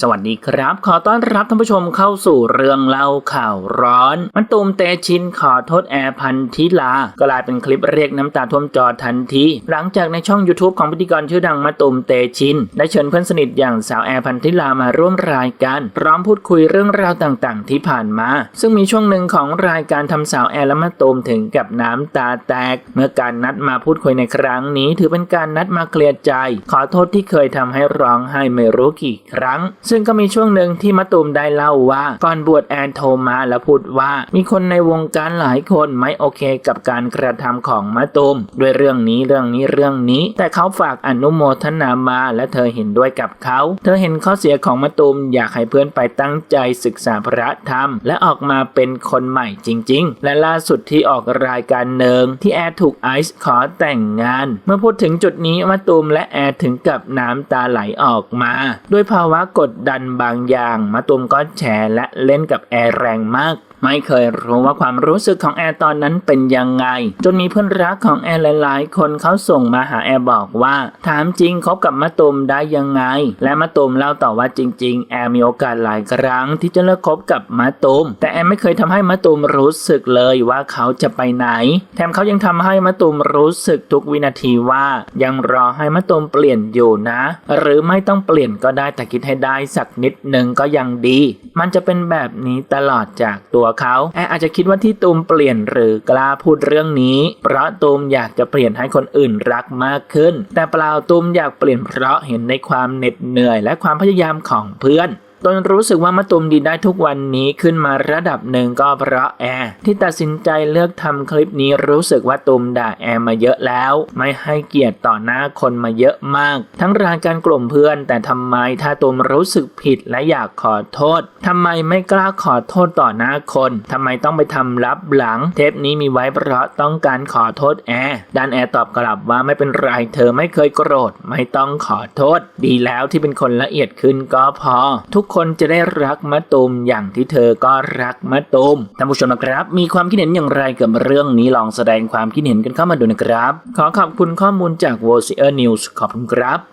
สวัสดีครับ ขอต้อนรับท่านผู้ชมเข้าสู่เรื่องเล่าข่าวร้อน มันตูมเตชินขอโทษแอร์พันธิลากลายเป็นคลิปเรียกน้ำตาท่วมจอทันที หลังจากในช่อง YouTube ของพิธีกรชื่อดังมาตูมเตชิน ได้เชิญเพื่อนสนิทอย่างสาวแอร์พันธิลามาร่วมรายการ พร้อมพูดคุยเรื่องราวต่างๆ ที่ผ่านมา ซึ่งมีช่วงหนึ่งของรายการทำสาวแอร์และมาตูมถึงกับน้ำตาแตก เมื่อการนัดมาพูดคุยในครั้งนี้ ถือเป็นการนัดมาเคลียร์ใจ ขอโทษที่เคยทำให้ร้องไห้ไม่รู้กี่ครั้งซึ่งก็มีช่วงหนึ่งที่มะตูมได้เล่าว่าก่อนบวชแอนโทรมาแล้วพูดว่า มีคนในวงการหลายคนไม่โอเคกับการกระทำของมะตูมด้วยเรื่องนี้เรื่องนี้เรื่องนี้ แต่เขาฝากอนุโมทนามาและเธอเห็นด้วยกับเขา เธอเห็นข้อเสียของมะตูมอยากให้เพื่อนไปตั้งใจศึกษาพระธรรม และออกมาเป็นคนใหม่จริง ๆ และล่าสุดที่ออกรายการเนิงที่แอร์ถูกไอซ์ขอแต่งงาน เมื่อพูดถึงจุดนี้มะตูมและแอร์ถึงกับน้ำตาไหลออกมา ด้วยภาวะกดดันบางอย่างมาตุมก็แชร์และเล่นกับแอร์แรงมาก ไม่เคยรู้ว่าความรู้สึกของแอร์ตอนนั้นเป็นยังไง จนมีเพื่อนรักของแอร์หลายๆ คนเขาส่งมาหาแอร์บอกว่า ถามจริงคบกับมะตูมได้ยังไง และมะตูมเล่าต่อว่าจริง ๆ แอร์มีโอกาสหลายครั้งที่จะเลิกคบกับมะตูมแต่แอร์ไม่เคยทำให้มะตูมรู้สึกเลยว่าเขาจะไปไหน แถมเขายังทำให้มะตูมรู้สึกทุกวินาทีว่า ยังรอให้มะตูมเปลี่ยนอยู่นะ หรือไม่ต้องเปลี่ยนก็ได้แต่คิดให้ได้สักนิดหนึ่งก็ยังดี มันจะเป็นแบบนี้ตลอดจากตัวเขาแออาจจะคิดว่าที่ตูมเปลี่ยนหรือกล้าพูดเรื่องนี้ เพราะตูมอยากจะเปลี่ยนให้คนอื่นรักมากขึ้น แต่เปล่าตูมอยากเปลี่ยนเพราะเห็นในความเหน็ดเหนื่อยและความพยายามของเพื่อน ตนรู้สึกว่ามะตูมดีได้ทุกวันนี้ขึ้นมาระดับหนึ่งก็เพราะแอร์ที่ตัดสินใจเลือกทำคลิปนี้รู้สึกว่าตูมด่าแอร์มาเยอะแล้ว ไม่ให้เกียรติต่อหน้าคนมาเยอะมาก ทั้งรายการกลุ่มเพื่อน แต่ทำไมถ้าตูมรู้สึกผิดและอยากขอโทษทำไมไม่กล้าขอโทษต่อหน้าคนทำไมต้องไปทำลับหลัง เทปนี้มีไว้เพราะต้องการขอโทษแอร์ด้านแอร์ตอบกลับว่าไม่เป็นไรเธอไม่เคยโกรธ ไม่ต้องขอโทษ ดีแล้วที่เป็นคนละเอียดขึ้นก็พอ ทุกคนจะได้รักมะตูมอย่างที่เธอก็รักมะตูมท่านผู้ชมนะครับ มีความคิดเห็นอย่างไรกับเรื่องนี้ลองแสดงความคิดเห็นกันเข้ามาดูนะครับ ขอขอบคุณข้อมูลจาก v o c e r News ขอบคุณครับ